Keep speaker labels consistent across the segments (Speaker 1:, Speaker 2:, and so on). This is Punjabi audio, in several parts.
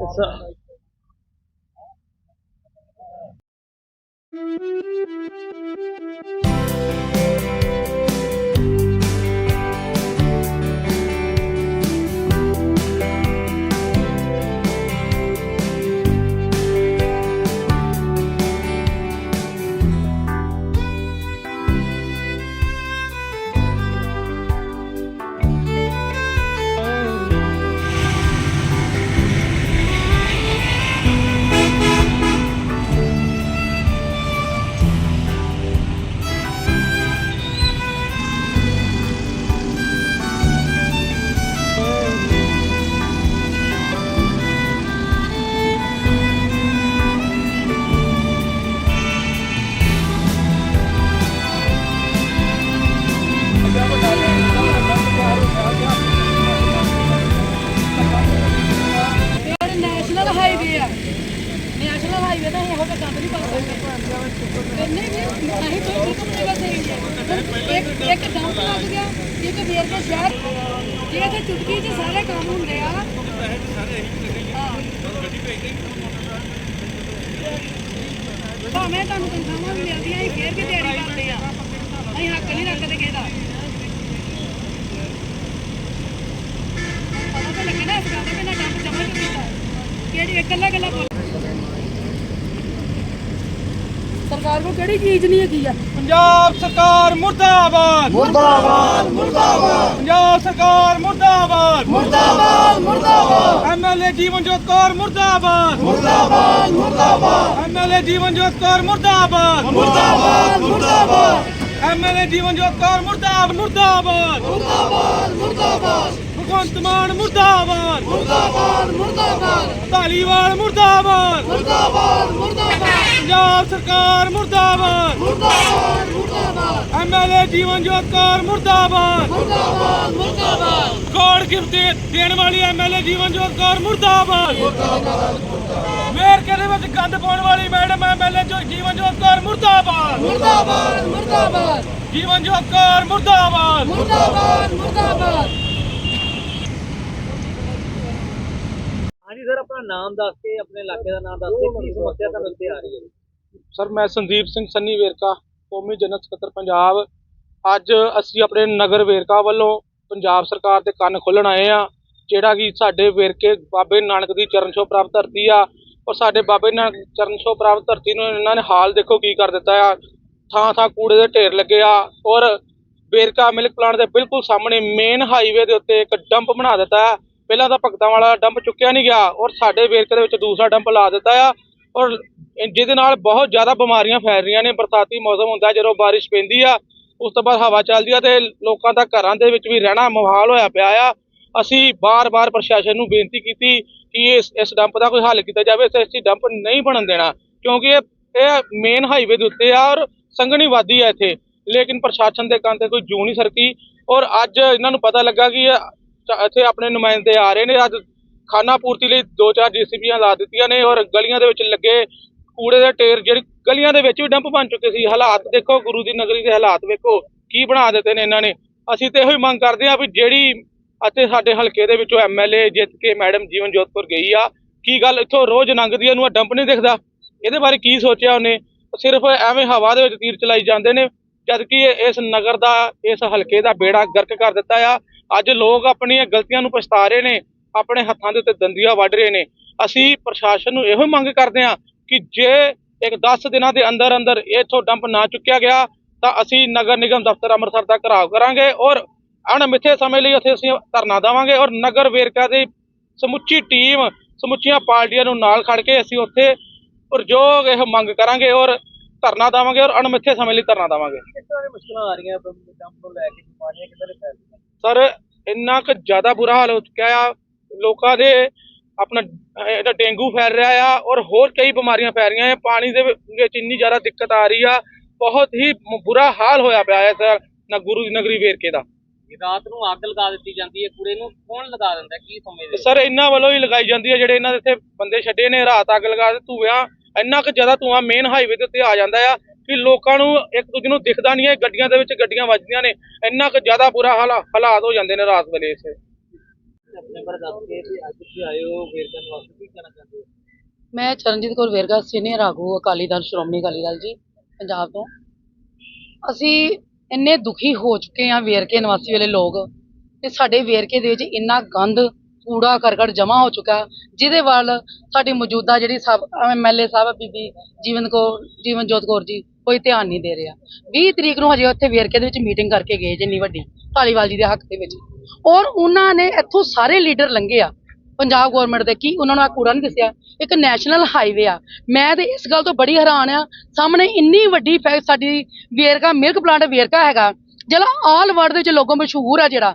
Speaker 1: It's not ਨੈਸ਼ਨਲ ਹਾਈਵੇ ਆ। ਨੈਸ਼ਨਲ ਹਾਈਵੇ ਤਾਂ ਇਹੋ ਜਿਹਾ ਕੰਮ ਨਹੀਂ ਕਰ ਸਕਦੇ। ਨਹੀਂ ਨਹੀਂ ਅਸੀਂ ਕੋਈ ਬਿਲਕੁਲ ਜਗ੍ਹਾ ਤੇ ਇੱਕ ਇੱਕ ਡੰਪ ਲੱਗ ਗਿਆ, ਇੱਕ ਵੇਰ ਕੇ ਸ਼ਹਿਰ। ਜੇ ਤੇ ਚੁਟਕੀ 'ਚ ਸਾਰੇ ਕੰਮ ਹੁੰਦੇ ਆ। ਭਾਵੇਂ ਤੁਹਾਨੂੰ ਤਨਖਾਹਾਂ ਵੀ ਮਿਲਦੀਆਂ, ਅਸੀਂ ਫੇਰ ਵੀ ਦਿਹਾੜੀ ਕਰਦੇ ਆ। ਅਸੀਂ ਹੱਕ ਨਹੀਂ ਰੱਖਦੇ ਕਿਸੇ ਦਾ। ਪਤਾ ਤਾਂ ਲੱਗੇ ਇਸ ਗੱਲ ਦਾ ਕਿ ਨਾ ਡੰਪ ਜਮਾ ਕਿਉਂ ਕੀਤਾ। ਕਿਹੜੀ ਇਕੱਲਾ ਇਕੱਲਾ ਬੋਲ ਸਰਕਾਰ ਕੋਲ ਕਿਹੜੀ ਚੀਜ਼ ਨਹੀਂ ਹੈਗੀ ਆ?
Speaker 2: ਪੰਜਾਬ ਸਰਕਾਰ ਮੁਰਦਾਬਾਦ। ਮੁਰਦਾਬਾਦ ਮੁਰਦਾਬਾਦ। ਪੰਜਾਬ ਸਰਕਾਰ ਮੁਰਦਾਬਾਦ।
Speaker 1: ਮੁਰਦਾਬਾਦ ਮੁਰਦਾਬਾਦ।
Speaker 2: ਐਮਐਲਏ ਜੀਵਨਜੋਤ ਕੌਰ ਮੁਰਦਾਬਾਦ।
Speaker 1: ਮੁਰਦਾਬਾਦ ਮੁਰਦਾਬਾਦ।
Speaker 2: ਐਮਐਲਏ ਜੀਵਨਜੋਤ ਕੌਰ ਮੁਰਦਾਬਾਦ।
Speaker 1: ਮੁਰਦਾਬਾਦ ਮੁਰਦਾਬਾਦ।
Speaker 2: ਐਮਐਲਏ ਜੀਵਨਜੋਤ ਕੌਰ ਮੁਰਦਾਬਾਦ ਮੁਰਦਾਬਾਦ।
Speaker 1: ਮੁਰਦਾਬਾਦ ਮੁਰਦਾਬਾਦ।
Speaker 2: ਭਗਵੰਤ ਮਾਨ ਮੁਰਦਾਬਾਦ।
Speaker 1: ਮੁਰਦਾਬਾਦ ਮੁਰਦਾਬਾਦ।
Speaker 2: ਧਾਲੀਵਾਲ ਮੁਰਦਾਬਾਦ।
Speaker 1: ਮੁਰਦਾਬਾਦ ਮੁਰਦਾਬਾਦ।
Speaker 2: ਪੰਜਾਬ ਸਰਕਾਰ ਮੁਰਦਾਬਾਦ।
Speaker 1: ਮੁਰਦਾਬਾਦ ਮੁਰਦਾਬਾਦ।
Speaker 2: ਐਮਐਲਏ ਜੀਵਨਜੋਤ ਕੌਰ ਮੁਰਦਾਬਾਦ।
Speaker 1: ਮੁਰਦਾਬਾਦ ਮੁਰਦਾਬਾਦ।
Speaker 2: ਗੋੜ ਗਿਫਟ ਦੇਣ ਵਾਲੀ ਐਮਐਲਏ ਜੀਵਨਜੋਤ ਕੌਰ ਮੁਰਦਾਬਾਦ। ਵੇਰਕੇ ਦੇ ਵਿੱਚ ਗੰਦ ਪਾਉਣ ਵਾਲੀ ਮੈਡਮ ਐਮਐਲਏ ਜੋ ਜੀਵਨਜੋਤ ਕੌਰ ਮੁਰਦਾਬਾਦ।
Speaker 1: ਮੁਰਦਾਬਾਦ ਮੁਰਦਾਬਾਦ।
Speaker 2: ਜੀਵਨਜੋਤ ਕੌਰ ਮੁਰਦਾਬਾਦ।
Speaker 1: ਮੁਰਦਾਬਾਦ ਮੁਰਦਾਬਾਦ।
Speaker 3: ਹਾਂਜੀ ਸਰ, ਆਪਣਾ ਨਾਮ ਦੱਸ ਕੇ, ਆਪਣੇ ਇਲਾਕੇ ਦਾ ਨਾਮ ਦੱਸ ਕੇ ਕੀ ਸਮੱਸਿਆ ਤੁਹਾਨੂੰ ਇੱਥੇ ਆ ਰਹੀ ਹੈ?
Speaker 2: ਸਰ, ਮੈਂ ਸੰਦੀਪ ਸਿੰਘ ਸੰਨੀ ਵੇਰਕਾ, ਕੌਮੀ ਜਨਰਲ ਸਕੱਤਰ ਪੰਜਾਬ। ਅੱਜ ਅਸੀਂ ਆਪਣੇ ਨਗਰ ਵੇਰਕਾ ਵੱਲੋਂ ਪੰਜਾਬ ਸਰਕਾਰ ਦੇ ਕੰਨ ਖੋਲਣ ਆਏ ਆ ਜਿਹੜਾ ਕਿ ਸਾਡੇ ਵੇਰਕੇ ਬਾਬੇ ਨਾਨਕ ਦੀ ਚਰਨ ਛੋਹ ਪ੍ਰਾਪਤ ਧਰਤੀ ਆ ਔਰ ਸਾਡੇ ਬਾਬੇ ਨਾਨਕ ਚਰਨ ਛੋਹ ਪ੍ਰਾਪਤ ਧਰਤੀ ਨੂੰ ਇਹਨਾਂ ਨੇ ਹਾਲ ਦੇਖੋ ਕੀ ਕਰ ਦਿੱਤਾ ਆ। ਥਾਂ ਥਾਂ ਕੂੜੇ ਦੇ ਢੇਰ ਲੱਗੇ ਆ ਔਰ ਵੇਰਕਾ ਮਿਲਕ ਪਲਾਂਟ ਦੇ ਬਿਲਕੁਲ ਸਾਹਮਣੇ ਮੇਨ ਹਾਈਵੇ ਦੇ ਉੱਤੇ ਇੱਕ ਡੰਪ ਬਣਾ ਦਿੱਤਾ ਹੈ ਪਹਿਲਾਂ ਤਾਂ ਭਗਤਾਂ ਵਾਲਾ ਡੰਪ ਚੁੱਕਿਆ ਨਹੀਂ ਗਿਆ ਔਰ ਸਾਡੇ ਵੇਰਕੇ ਦੇ ਵਿੱਚ ਦੂਸਰਾ ਡੰਪ ਲਾ ਦਿੱਤਾ ਆ ਔਰ ਜਿਹਦੇ ਨਾਲ ਬਹੁਤ ਜ਼ਿਆਦਾ ਬਿਮਾਰੀਆਂ ਫੈਲ ਰਹੀਆਂ ਨੇ, ਬਰਸਾਤੀ ਮੌਸਮ ਹੁੰਦਾ ਜਦੋਂ ਬਾਰਿਸ਼ ਪੈਂਦੀ ਆ, ਉਸ ਤੋਂ ਬਾਅਦ ਹਵਾ ਚੱਲਦੀ ਆ ਤੇ ਲੋਕਾਂ ਦਾ ਘਰਾਂ ਦੇ ਵਿੱਚ ਵੀ ਰਹਿਣਾ ਮੁਹਾਲ ਹੋਇਆ ਪਿਆ ਆ। ਅਸੀਂ ਬਾਰ-ਬਾਰ ਪ੍ਰਸ਼ਾਸਨ ਨੂੰ ਬੇਨਤੀ ਕੀਤੀ ਕਿ ਇਸ ਇਸ ਡੰਪ ਦਾ ਕੋਈ ਹੱਲ ਕੀਤਾ ਜਾਵੇ ਤੇ ਅਸੀਂ ਡੰਪ ਨਹੀਂ ਬਣਨ ਦੇਣਾ, ਕਿਉਂਕਿ ਇਹ ਇਹ ਮੇਨ ਹਾਈਵੇ ਦੇ ਉੱਤੇ ਆ ਔਰ ਸੰਘਣੀ ਵਾਦੀ ਆ ਇੱਥੇ। ਲੇਕਿਨ ਪ੍ਰਸ਼ਾਸਨ ਦੇ ਕੰਨ ਤੇ ਕੋਈ ਜੂ ਨਹੀਂ ਸਰਕੀ ਔਰ ਅੱਜ ਇਹਨਾਂ ਨੂੰ ਪਤਾ ਲੱਗਾ ਕਿ ਇੱਥੇ ਆਪਣੇ ਨੁਮਾਇੰਦੇ ਆ ਰਹੇ ਨੇ। ਅੱਜ ਖਾਨਾ ਪੂਰਤੀ ਲਈ ਦੋ ਚਾਰ ਜੀਸੀਬੀਆਂ ਲਾ ਦਿੱਤੀਆਂ ਨੇ ਔਰ ਗਲੀਆਂ ਦੇ ਵਿੱਚ ਲੱਗੇ ਕੂੜੇ ਦੇ ਢੇਰ ਜਿਹੜੀ ਗਲੀਆਂ ਦੇ ਵਿੱਚ ਵੀ ਡੰਪ ਬਣ ਚੁੱਕੇ ਸੀ। ਹਾਲਾਤ ਦੇਖੋ ਗੁਰੂ ਦੀ ਨਗਰੀ ਦੇ ਹਾਲਾਤ ਵੇਖੋ ਕੀ ਬਣਾ ਦਿੱਤੇ ਨੇ ਇਹਨਾਂ ਨੇ। ਅਸੀਂ ਤੇ ਇਹੋ ਹੀ ਮੰਗ ਕਰਦੇ ਹਾਂ ਵੀ ਜਿਹੜੀ ਅਤੇ ਸਾਡੇ ਹਲਕੇ ਦੇ ਵਿੱਚੋਂ ਐਮਐਲਏ ਜਿੱਤ ਕੇ ਮੈਡਮ ਜੀਵਨ ਜੋਤਪੁਰ ਗਈ ਆ ਕੀ ਗੱਲ ਇੱਥੋਂ ਰੋਜ਼ ਲੰਘਦੀ ਆ, ਇਹਨੂੰ ਆਹ ਡੰਪ ਨਹੀਂ ਦਿਖਦਾ? ਇਹਦੇ ਬਾਰੇ ਕੀ ਸੋਚਿਆ ਉਹਨੇ? ਸਿਰਫ ਐਵੇਂ ਹਵਾ ਦੇ ਵਿੱਚ ਤੀਰ ਚਲਾਈ ਜਾਂਦੇ ਨੇ ਜਦ ਕਿ ਇਸ ਨਗਰ ਦਾ ਇਸ ਹਲਕੇ ਦਾ ਬੇੜਾ ਗਰਕ ਕਰ ਦਿੱਤਾ ਆ। ਅੱਜ ਲੋਕ ਆਪਣੀਆਂ ਗਲਤੀਆਂ ਨੂੰ ਪਛਤਾ ਰਹੇ ਨੇ, ਆਪਣੇ ਹੱਥਾਂ ਦੇ ਉੱਤੇ ਦੰਦੀਆਂ ਵੱਢ ਰਹੇ ਨੇ। ਅਸੀਂ ਪ੍ਰਸ਼ਾਸਨ ਨੂੰ ਇਹੋ ਮੰਗ ਕਰਦੇ ਹਾਂ ਕਿ ਜੇ ਇੱਕ 10 ਦਿਨਾਂ ਦੇ ਅੰਦਰ ਅੰਦਰ ਇੱਥੋਂ ਡੰਪ ਨਾ ਚੁੱਕਿਆ ਗਿਆ, ਤਾਂ ਅਸੀਂ ਨਗਰ ਨਿਗਮ ਦਫ਼ਤਰ ਅੰਮ੍ਰਿਤਸਰ ਦਾ ਘਰਾਵ ਕਰਾਂਗੇ ਔਰ ਅਣਮਿੱਥੇ ਸਮੇਂ ਲਈ ਉੱਥੇ ਅਸੀਂ ਧਰਨਾ ਦੇਵਾਂਗੇ ਔਰ ਨਗਰ ਵੇਰਕਾ ਦੀ ਸਮੁੱਚੀ ਟੀਮ, ਸਮੁੱਚੀਆਂ ਪਾਰਟੀਆਂ ਨੂੰ ਨਾਲ ਖੜ ਕੇ ਅਸੀਂ ਉੱਥੇ ਔਰ ਜੋ ਇਹ ਮੰਗ ਕਰਾਂਗੇ ਔਰ ਧਰਨਾ ਦੇਵਾਂਗੇ ਔਰ ਅਣਮਿੱਥੇ ਸਮੇਂ ਲਈ ਧਰਨਾ ਦੇਵਾਂਗੇ।
Speaker 3: ਕਿਸ ਤਰ੍ਹਾਂ ਦੀ ਮੁਸ਼ਕਲਾਂ ਆ ਰਹੀਆਂ ਡੰਪ ਨੂੰ ਲੈ ਕੇ ਬਿਮਾਰੀਆਂ ਕਿੱਦਾਂ ਫੈਲ ਰਹੀਆਂ
Speaker 2: ਸਰ ਇੰਨਾ ਕੁ ਜ਼ਿਆਦਾ ਬੁਰਾ ਹਾਲ ਹੋ ਚੁੱਕਿਆ ਆ। ਲੋਕਾਂ ਦੇ ਆਪਣਾ ਇਹਦਾ ਡੇਂਗੂ ਫੈਲ ਰਿਹਾ ਆ ਔਰ ਹੋਰ ਕਈ ਬਿਮਾਰੀਆਂ ਫੈਲ ਰਹੀਆਂ ਆ। ਪਾਣੀ ਦੇ ਵਿੱਚ ਇੰਨੀ ਜ਼ਿਆਦਾ ਦਿੱਕਤ ਆ ਰਹੀ ਆ। ਬਹੁਤ ਹੀ ਬੁਰਾ ਹਾਲ ਹੋਇਆ ਪਿਆ ਹੈ ਸਰ ਨਾ ਗੁਰੂ ਦੀ ਨਗਰੀ ਵੇਰਕੇ ਦਾ।
Speaker 3: ਰਾਤ ਨੂੰ ਅੱਗ ਲਗਾ ਦਿੱਤੀ ਜਾਂਦੀ ਹੈ ਕੂੜੇ ਨੂੰ ਕੌਣ ਲਗਾ ਦਿੰਦਾ ਕੀ ਸਮਝਦੇ
Speaker 2: ਸਰ ਇਹਨਾਂ ਵੱਲੋਂ ਹੀ ਲਗਾਈ ਜਾਂਦੀ ਹੈ ਜਿਹੜੇ ਇਹਨਾਂ ਦੇ ਇੱਥੇ ਬੰਦੇ ਛੱਡੇ ਨੇ ਰਾਤ ਅੱਗ ਲਗਾ ਦੇ ਧੂਆਂ ਇੰਨਾ ਕੁ ਜ਼ਿਆਦਾ ਧੂਆਂ ਮੇਨ ਹਾਈਵੇ ਦੇ ਉੱਤੇ ਆ ਜਾਂਦਾ ਆ। ਕਿ ਲੋਕਾਂ ਨੂੰ ਇੱਕ ਦੂਜੇ ਨੂੰ ਦਿਖਦਾ ਨਹੀਂ ਹੈ, ਗੱਡੀਆਂ ਦੇ ਵਿੱਚ ਗੱਡੀਆਂ ਵੱਜਦੀਆਂ ਨੇ। ਇੰਨਾ ਕੁ ਜ਼ਿਆਦਾ ਬੁਰਾ ਹਾਲਾ ਹਾਲਾਤ ਹੋ ਜਾਂਦੇ ਨੇ ਰਾਤ ਵੇਲੇ ਇਸ
Speaker 1: ਮੈਂ ਚਰਨਜੀਤ ਕੌਰ ਵੇਰਗਾ, ਸੀਨੀਅਰ ਆਗੂ, ਅਕਾਲੀ ਦਲ, ਸ਼੍ਰੋਮਣੀ ਅਕਾਲੀ ਦਲ ਜੀ, ਪੰਜਾਬ ਤੋਂ। ਅਸੀਂ ਇੰਨੇ ਦੁਖੀ ਹੋ ਚੁੱਕੇ ਹਾਂ ਵੇਰਕੇ ਨਿਵਾਸੀ ਵਾਲੇ ਲੋਕ ਤੇ ਸਾਡੇ ਵੇਰਕੇ ਦੇ ਵਿੱਚ ਇੰਨਾ ਗੰਦ, ਕੂੜਾ, ਕਰਕਟ ਜਮ੍ਹਾਂ ਹੋ ਚੁੱਕਾ ਜਿਹਦੇ ਵੱਲ ਸਾਡੀ ਮੌਜੂਦਾ ਜਿਹੜੀ ਸਭ ਐਮਐਲਏ ਸਾਹਿਬ ਬੀਬੀ ਜੀਵਨ ਕੌਰ ਜੀਵਨਜੋਤ ਕੌਰ ਜੀ ਕੋਈ ਧਿਆਨ ਨਹੀਂ ਦੇ ਰਿਹਾ। 20 ਤਰੀਕ ਨੂੰ ਹਜੇ ਉੱਥੇ ਵੇਰਕੇ ਦੇ ਵਿੱਚ ਮੀਟਿੰਗ ਕਰਕੇ ਗਏ ਜਿੰਨੀ ਵੱਡੀ, ਧਾਲੀਵਾਲ ਜੀ ਦੇ ਹੱਕ ਦੇ ਵਿੱਚ। ਔਰ ਉਹਨਾਂ ਨੇ ਇੱਥੋਂ ਸਾਰੇ ਲੀਡਰ ਲੰਘੇ ਆ। ਪੰਜਾਬ ਗਵਰਨਮੈਂਟ ਦੇ, ਕੀ ਉਹਨਾਂ ਨੂੰ ਆ ਕੂੜਾ ਨਹੀਂ ਦੱਸਿਆ? ਇੱਕ ਨੈਸ਼ਨਲ ਹਾਈਵੇ ਆ। ਮੈਂ ਤੇ ਇਸ ਗੱਲ ਤੋਂ ਬੜੀ ਹੈਰਾਨ ਆ, ਸਾਹਮਣੇ ਇੰਨੀ ਵੱਡੀ ਫੈਕਟ ਸਾਡੀ ਵੇਰਕਾ ਮਿਲਕ ਪਲਾਂਟ ਵੇਰਕਾ ਹੈਗਾ, ਜਿਹੜਾ ਆਲ ਵਰਲਡ ਦੇ ਵਿੱਚ ਲੋਗੋ ਮਸ਼ਹੂਰ ਆ ਜਿਹੜਾ।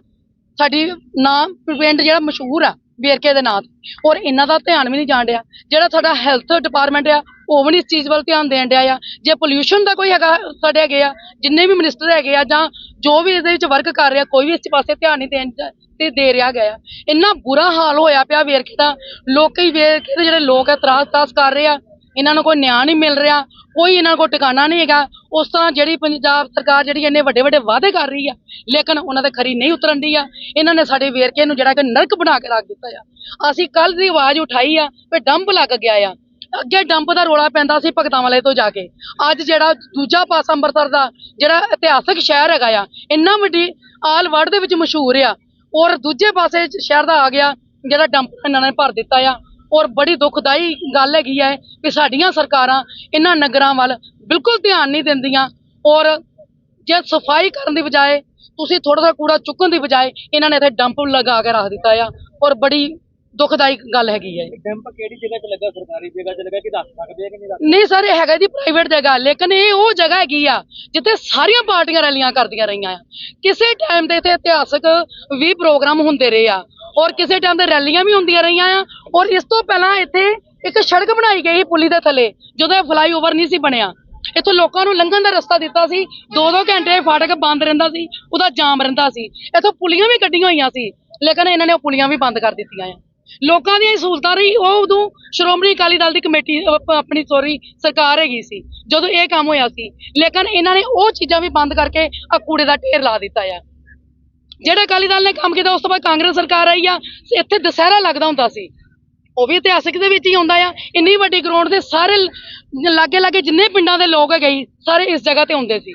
Speaker 1: ਸਾਡੀ ਨਾਮ, ਪਿੰਡ ਜਿਹੜਾ ਮਸ਼ਹੂਰ ਆ, ਵੇਰਕੇ ਦੇ ਨਾਂ ਔਰ ਇਹਨਾਂ ਦਾ ਧਿਆਨ ਵੀ ਨਹੀਂ ਜਾਣ ਰਿਹਾ ਜਿਹੜਾ ਸਾਡਾ ਹੈਲਥ ਡਿਪਾਰਟਮੈਂਟ ਆ ਉਹ ਵੀ ਨਹੀਂ ਇਸ ਚੀਜ਼ ਵੱਲ ਧਿਆਨ ਦੇਣ ਡਿਆ ਆ। ਜੇ ਪੋਲਿਊਸ਼ਨ ਦਾ ਕੋਈ ਹੈਗਾ, ਸਾਡੇ ਹੈਗੇ ਆ, ਜਿੰਨੇ ਵੀ ਮਿਨਿਸਟਰ ਹੈਗੇ ਆ, ਜਾਂ ਜੋ ਵੀ ਇਹਦੇ ਵਿੱਚ ਵਰਕ ਕਰ ਰਿਹਾ, ਕੋਈ ਵੀ ਇਸ ਪਾਸੇ ਧਿਆਨ ਨਹੀਂ ਦੇਣ ਤੇ ਦੇ ਰਿਹਾ ਗਿਆ ਇੰਨਾ ਬੁਰਾ ਹਾਲ ਹੋਇਆ ਪਿਆ ਵੇਰਕੇ ਦਾ ਲੋਕੀ ਵੇਰਕੇ ਦੇ ਜਿਹੜੇ ਲੋਕ ਆ ਤਰਾਸ ਤਰਾਸ ਕਰ ਰਹੇ ਆ। ਇਹਨਾਂ ਨੂੰ ਕੋਈ ਨਿਆਂ ਨਹੀਂ ਮਿਲ ਰਿਹਾ, ਕੋਈ ਇਹਨਾਂ ਕੋਲ ਟਿਕਾਣਾ ਨਹੀਂ ਹੈਗਾ। ਉਸ ਤਰ੍ਹਾਂ ਜਿਹੜੀ ਪੰਜਾਬ ਸਰਕਾਰ ਜਿਹੜੀ ਇੰਨੇ ਵੱਡੇ ਵੱਡੇ ਵਾਅਦੇ ਕਰ ਰਹੀ ਆ, ਲੇਕਿਨ ਉਹਨਾਂ ਦੇ ਖਰੀ ਨਹੀਂ ਉਤਰਨ ਦੀ ਆ। ਇਹਨਾਂ ਨੇ ਸਾਡੇ ਵੇਰਕੇ ਨੂੰ ਜਿਹੜਾ ਕਿ ਨਰਕ ਬਣਾ ਕੇ ਰੱਖ ਦਿੱਤਾ ਆ। ਅਸੀਂ ਕੱਲ ਦੀ ਆਵਾਜ਼ ਉਠਾਈ ਆ, ਵੀ ਡੰਬ ਲੱਗ ਗਿਆ ਆ। ਅੱਗੇ ਡੰਪ ਦਾ ਰੋਲਾ ਪੈਂਦਾ ਸੀ ਭਗਤਾਂ ਵਾਲੇ ਤੋਂ ਜਾ ਕੇ, ਅੱਜ ਜਿਹੜਾ ਦੂਜਾ ਪਾਸਾ ਅੰਮ੍ਰਿਤਸਰ ਦਾ, ਜਿਹੜਾ ਇਤਿਹਾਸਕ ਸ਼ਹਿਰ ਹੈਗਾ ਆ, ਇੰਨਾ ਵੱਡੀ ਆਲ ਵਰਲਡ ਦੇ ਵਿੱਚ ਮਸ਼ਹੂਰ ਆ, ਔਰ ਦੂਜੇ ਪਾਸੇ ਸ਼ਹਿਰ ਦਾ ਆ ਗਿਆ, ਜਿਹੜਾ ਡੰਪ ਇਹਨਾਂ ਨੇ ਭਰ ਦਿੱਤਾ ਆ, ਔਰ ਬੜੀ ਦੁਖਦਾਈ ਗੱਲ ਹੈਗੀ ਹੈ ਕਿ ਸਾਡੀਆਂ ਸਰਕਾਰਾਂ ਇਹਨਾਂ ਨਗਰਾਂ ਵੱਲ ਬਿਲਕੁਲ ਧਿਆਨ ਨਹੀਂ ਦਿੰਦੀਆਂ, ਔਰ ਜੇ ਸਫ਼ਾਈ ਕਰਨ ਦੀ ਬਜਾਏ ਤੁਸੀਂ ਥੋੜਾ ਜਿਹਾ ਕੂੜਾ ਚੁੱਕਣ ਦੀ ਬਜਾਏ ਇਹਨਾਂ ਨੇ ਇੱਥੇ ਡੰਪ ਲਗਾ ਕੇ ਰੱਖ ਦਿੱਤਾ ਆ, ਔਰ ਬੜੀ ਦੁਖਦਾਈ ਗੱਲ ਹੈਗੀ ਹੈ
Speaker 3: ਡੈਂਪ ਕਿਹੜੀ ਜਗ੍ਹਾ 'ਚ ਲੱਗਾ? ਸਰਕਾਰੀ ਜਗ੍ਹਾ 'ਚ ਲੱਗਾ ਕਿ ਦੱਸ ਸਕਦੇ ਆ ਕਿ ਨਹੀਂ ਦੱਸ
Speaker 1: ਨਹੀਂ ਸਰ ਇਹ ਹੈਗਾ ਜੀ ਪ੍ਰਾਈਵੇਟ ਜਗ੍ਹਾ। ਲੇਕਿਨ ਇਹ ਉਹ ਜਗ੍ਹਾ ਹੈਗੀ ਆ ਜਿੱਥੇ ਸਾਰੀਆਂ ਪਾਰਟੀਆਂ ਰੈਲੀਆਂ ਕਰਦੀਆਂ ਰਹੀਆਂ ਆ। ਕਿਸੇ ਟਾਈਮ ਦੇ ਇੱਥੇ ਇਤਿਹਾਸਕ ਵੀ ਪ੍ਰੋਗਰਾਮ ਹੁੰਦੇ ਰਹੇ ਆ ਔਰ ਕਿਸੇ ਟਾਈਮ ਤੇ ਰੈਲੀਆਂ ਵੀ ਹੁੰਦੀਆਂ ਰਹੀਆਂ ਆ ਔਰ ਇਸ ਤੋਂ ਪਹਿਲਾਂ ਇੱਥੇ ਇੱਕ ਸੜਕ ਬਣਾਈ ਗਈ ਸੀ ਪੁਲੀ ਦੇ ਥੱਲੇ ਜਦੋਂ ਇਹ ਫਲਾਈਓਵਰ ਨਹੀਂ ਸੀ ਬਣਿਆ। ਇੱਥੋਂ ਲੋਕਾਂ ਨੂੰ ਲੰਘਣ ਦਾ ਰਸਤਾ ਦਿੱਤਾ ਸੀ। ਦੋ ਦੋ ਘੰਟੇ ਫਾਟਕ ਬੰਦ ਰਹਿੰਦਾ ਸੀ ਉਹਦਾ ਜਾਮ ਰਹਿੰਦਾ ਸੀ। ਇੱਥੋਂ ਪੁਲੀਆਂ ਵੀ ਕੱਢੀਆਂ ਹੋਈਆਂ ਸੀ ਲੇਕਿਨ ਇਹਨਾਂ ਨੇ ਉਹ ਪੁਲੀਆਂ ਵੀ ਬੰਦ ਕਰ ਦਿੱਤੀਆਂ ਆ। ਲੋਕਾਂ ਦੀਆਂ ਸਹੂਲਤਾਂ ਰਹੀ ਉਹ ਉਦੋਂ ਸ਼੍ਰੋਮਣੀ ਅਕਾਲੀ ਦਲ ਦੀ ਕਮੇਟੀ ਆਪਣੀ ਸੋਰੀ ਸਰਕਾਰ ਹੈਗੀ ਸੀ ਜਦੋਂ ਇਹ ਕੰਮ ਹੋਇਆ ਸੀ। ਲੇਕਿਨ ਇਹਨਾਂ ਨੇ ਉਹ ਚੀਜ਼ਾਂ ਵੀ ਬੰਦ ਕਰਕੇ ਆ ਕੂੜੇ ਦਾ ਢੇਰ ਲਾ ਦਿੱਤਾ ਆ। ਜਿਹੜਾ ਅਕਾਲੀ ਦਲ ਨੇ ਕੰਮ ਕੀਤਾ ਉਸ ਤੋਂ ਬਾਅਦ ਕਾਂਗਰਸ ਸਰਕਾਰ ਆਈ ਆ ਇੱਥੇ ਦੁਸਹਿਰਾ ਲੱਗਦਾ ਹੁੰਦਾ ਸੀ। ਉਹ ਵੀ ਇਤਿਹਾਸਿਕ ਦੇ ਵਿੱਚ ਹੀ ਆਉਂਦਾ ਆ। ਇੰਨੀ ਵੱਡੀ ਗਰਾਊਂਡ ਦੇ ਸਾਰੇ ਲਾਗੇ ਲਾਗੇ ਜਿੰਨੇ ਪਿੰਡਾਂ ਦੇ ਲੋਕ ਹੈਗੇ ਸੀ, ਸਾਰੇ ਇਸ ਜਗ੍ਹਾ ਤੇ ਹੁੰਦੇ ਸੀ।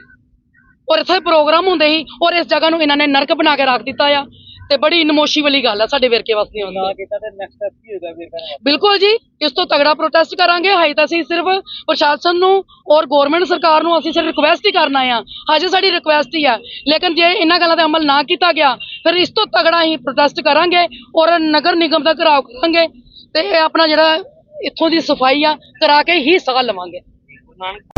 Speaker 1: ਔਰ ਇੱਥੇ ਪ੍ਰੋਗਰਾਮ ਹੁੰਦੇ ਸੀ ਔਰ ਇਸ ਜਗ੍ਹਾ ਨੂੰ ਇਹਨਾਂ ਨੇ ਨਰਕ ਬਣਾ ਕੇ ਰੱਖ ਦਿੱਤਾ ਆ। ਤੇ ਬੜੀ ਨਮੋਸ਼ੀ ਵਾਲੀ ਗੱਲ ਆ ਸਾਡੇ ਵੇਰਕੇ ਵਾਸਤੇ।
Speaker 3: ਨਾ ਕੀਤਾ ਤੇ ਨੈਕਸਟ ਸਟੈਪ ਕੀ ਹੋਏਗਾ ਵੇਰਕਾ ਨਿਵਾਸੀ
Speaker 1: ਬਿਲਕੁਲ ਜੀ ਇਸ ਤੋਂ ਤਗੜਾ ਪ੍ਰੋਟੈਸਟ ਕਰਾਂਗੇ। ਹਾਈ ਤਾਂ ਅਸੀਂ ਸਿਰਫ ਪ੍ਰਸ਼ਾਸਨ ਨੂੰ ਔਰ ਗਵਰਨਮੈਂਟ ਸਰਕਾਰ ਨੂੰ ਅਸੀਂ ਸਿਰਫ ਰਿਕੁਐਸਟ ਹੀ ਕਰਨਾ ਆ। ਹਜੇ ਸਾਡੀ ਰਿਕੁਐਸਟ ਹੀ ਆ। ਲੇਕਿਨ ਜੇ ਇਹਨਾਂ ਗੱਲਾਂ ਤੇ ਅਮਲ ਨਾ ਕੀਤਾ ਗਿਆ ਫਿਰ ਇਸ ਤੋਂ ਤਗੜਾ ਹੀ ਪ੍ਰੋਟੈਸਟ ਕਰਾਂਗੇ ਔਰ ਨਗਰ ਨਿਗਮ ਦਾ ਘਰਾਓ ਕਰਾਂਗੇ ਤੇ ਇਹ ਆਪਣਾ ਜਿਹੜਾ ਇੱਥੋਂ ਦੀ ਸਫ਼ਾਈ ਆ ਕਰਾ ਕੇ ਹੀ ਸਾਹ ਲਵਾਂਗੇ।
Speaker 3: ਗੁਰੂ ਨਾਨਕ